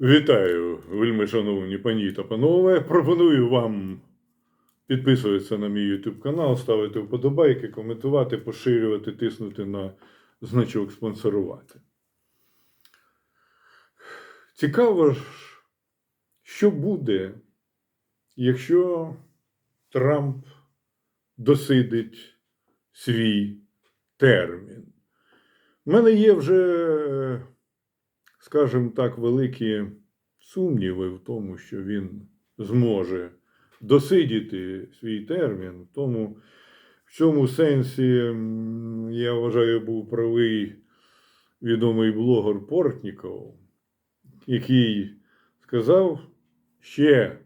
Вітаю, вельми шановні пані та панове. Пропоную вам підписуватися на мій YouTube канал, ставити вподобайки, коментувати, поширювати, тиснути на значок спонсорувати. Цікаво ж, що буде, якщо Трамп досидить свій термін. У мене є вже скажімо так, великі сумніви в тому, що він зможе досидіти свій термін. Тому в цьому сенсі, я вважаю, був правий відомий блогер Портніков, який сказав ще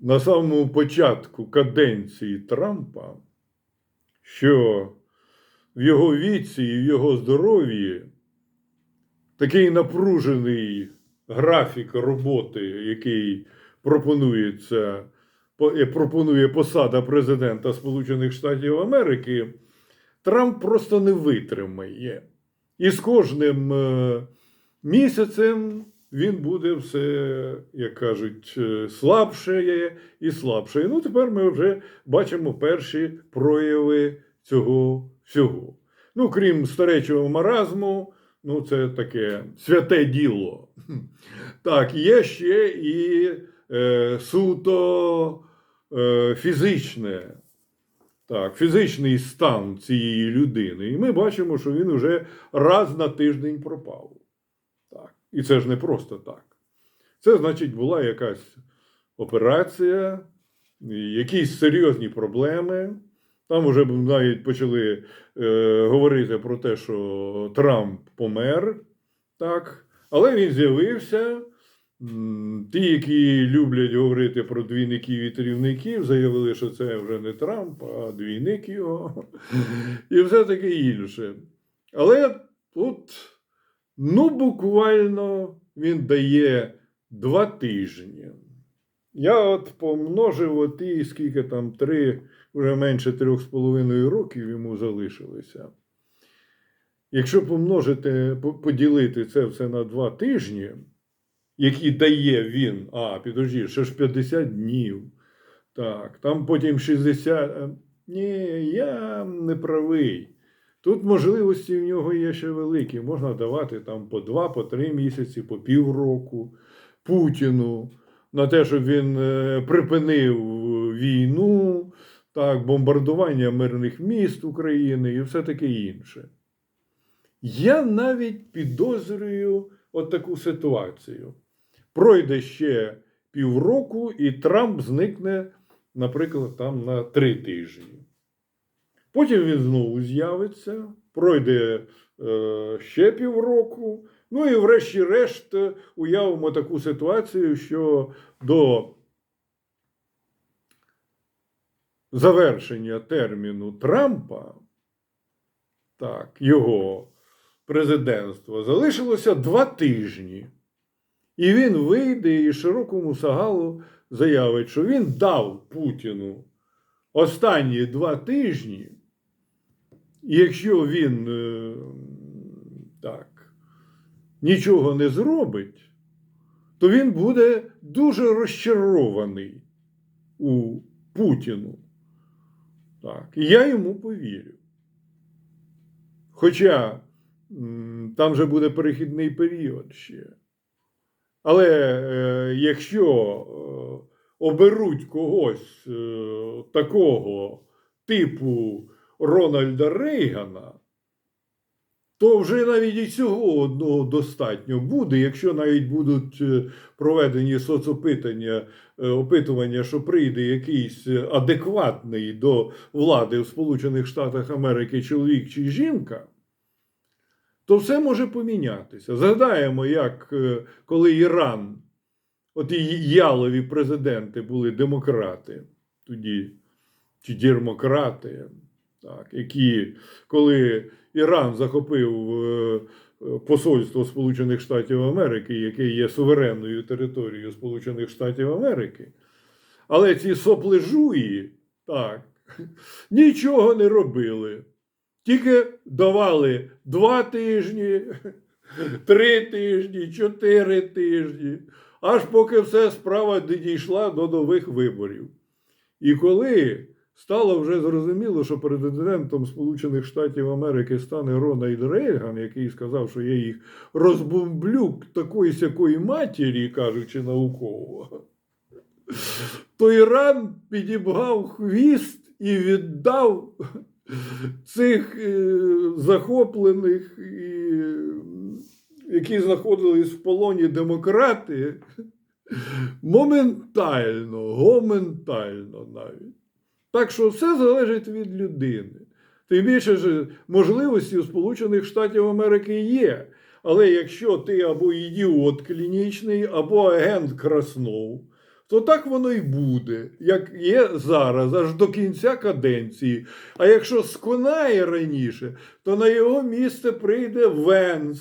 на самому початку каденції Трампа, що в його віці і в його здоров'ї такий напружений графік роботи, який пропонується, е, пропонує посада президента Сполучених Штатів Америки, Трамп просто не витримає. І з кожним е, місяцем він буде все, як кажуть, е, слабше і слабше. Ну, тепер ми вже бачимо перші прояви цього всього. Ну, крім старечого маразму, ну, це таке святе діло. Так, є ще і е, суто е, фізичне. Так, фізичний стан цієї людини. І ми бачимо, що він уже раз на тиждень пропав. Так. І це ж не просто так. Це, значить, була якась операція, якісь серйозні проблеми. Там вже навіть почали е, говорити про те, що Трамп помер, так, але він з'явився. Ті, які люблять говорити про двійників і трівників, заявили, що це вже не Трамп, а двійник його, і все таке інше. Але тут, ну, буквально він дає два тижні. Я от помножив оті, скільки там три, вже менше трьох з половиною років йому залишилося. Якщо помножити, поділити це все на два тижні, які дає він, а, підожди, ще ж 50 днів. Так, там потім 60. е, Ні, я не правий. Тут можливості в нього є ще великі. Можна давати там по два, по три місяці, по півроку Путіну на те, щоб він е, припинив війну, так, бомбардування мирних міст України і все таке інше. Я навіть підозрюю от таку ситуацію. Пройде ще півроку, і Трамп зникне, наприклад, там на три тижні. Потім він знову з'явиться, пройде е, ще півроку. Ну і врешті-решт е, уявимо таку ситуацію, що до завершення терміну Трампа, так, його президентства, залишилося два тижні. І він вийде і широкому загалу заявить, що він дав Путіну останні два тижні. Якщо він е, так, нічого не зробить, то він буде дуже розчарований у Путіну. Так, і я йому повірю. Хоча там же буде перехідний період ще. Але е, якщо е, оберуть когось е, такого типу Рональда Рейгана, то вже навіть і цього одного достатньо буде, якщо навіть будуть е, проведені соцопитання, е, опитування, що прийде якийсь адекватний до влади в Сполучених Штатах Америки чоловік чи жінка, то все може помінятися. Згадаємо, як е, коли Іран, от і ялові президенти були демократи тоді, чи дірмократи, так, які, коли Іран захопив е, посольство Сполучених Штатів Америки, яке є суверенною територією Сполучених Штатів Америки, але ці соплежуї, так, нічого не робили. Тільки давали два тижні, три тижні, чотири тижні, аж поки все справа дійшла до нових виборів. І коли стало вже зрозуміло, що президентом Сполучених Штатів Америки стане Рональд Рейган, який сказав, що я їх розбомблю такої сякої матері, кажучи науково, то Іран підібгав хвіст і віддав цих е, захоплених, які знаходились в полоні демократи, моментально, гоментально навіть. Так що все залежить від людини. Тим більше ж можливості у Сполучених Штатів Америки є. Але якщо ти або ідіот клінічний, або агент Краснов, то так воно й буде, як є зараз, аж до кінця каденції. А якщо сконає раніше, то на його місце прийде Венс,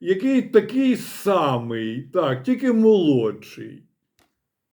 який такий самий, так, тільки молодший.